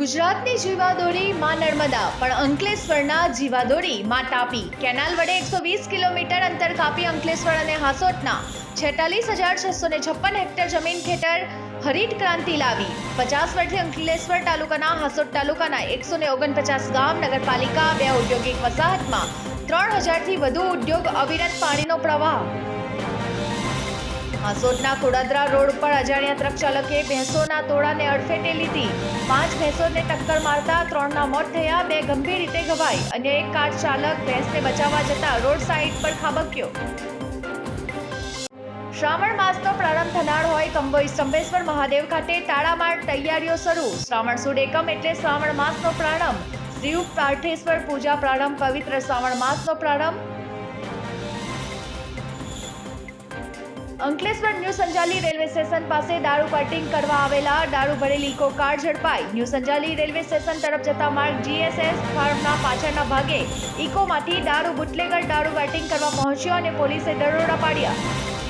ગુજરાતની જીવાદોરી માં નર્મદા, પણ અંકલેશ્વરના જીવાદોરી માં તાપી. કેનાલ વડે એકસો વીસ કિલોમીટર અંતર કાપી અંકલેશ્વર અને હાસોટના છેતાલીસ હજાર છસો ને છપ્પન હેક્ટર જમીન ખેતર હરિત ક્રાંતિ લાવી. પચાસ વર્ષથી અંકલેશ્વર તાલુકાના, હાસોટ તાલુકાના એકસો ને ઓગણપચાસ ગામ નગરપાલિકા, બે ઔદ્યોગિક વસાહતમાં ત્રણ હજારથી વધુ ઉદ્યોગ અવિરત પાણીનો પ્રવાહ. હાસોદના કોડાદરા રોડ પર અજાણ્યા ટ્રક ચાલકે ભેંસોના તોડાને અડફેટે લીધી. પાંચ ભેંસોને ટક્કર મારતા ત્રણના મોત થયા, બે ગંભીર રીતે ઘવાઈ અને એક કાર ચાલક ભેંસને બચાવવા જતા રોડ સાઈડ પર ખાબક્યો. શ્રાવણ માસનો પ્રારંભ થનાર હોય કંબોઈ સ્તંભેશ્વર મહાદેવ ખાતે તાળામાર તૈયારીઓ શરૂ. શ્રાવણ સુદ એકમ એટલે શ્રાવણ માસનો પ્રારંભ. શિવ પાર્થેશ્વર પૂજા પ્રારંભ, પવિત્ર શ્રાવણ માસનો પ્રારંભ. Ankleshwar new Sanjali railway station પાસે દારૂ પાર્કિંગ કરવા આવેલા દારૂ ભરેલી ઇકો કાર ઝડપાઈ. ન્યૂ સંજાલી રેલવે સ્ટેશન તરફ જતા માર્ગ જીએસએસ ફાર્મના પાછળના ભાગે ઇકોમાંથી દારૂ બુટલેગર દારૂ પાર્ટિંગ કરવા પહોંચ્યો અને પોલીસે દરોડા પાડ્યા.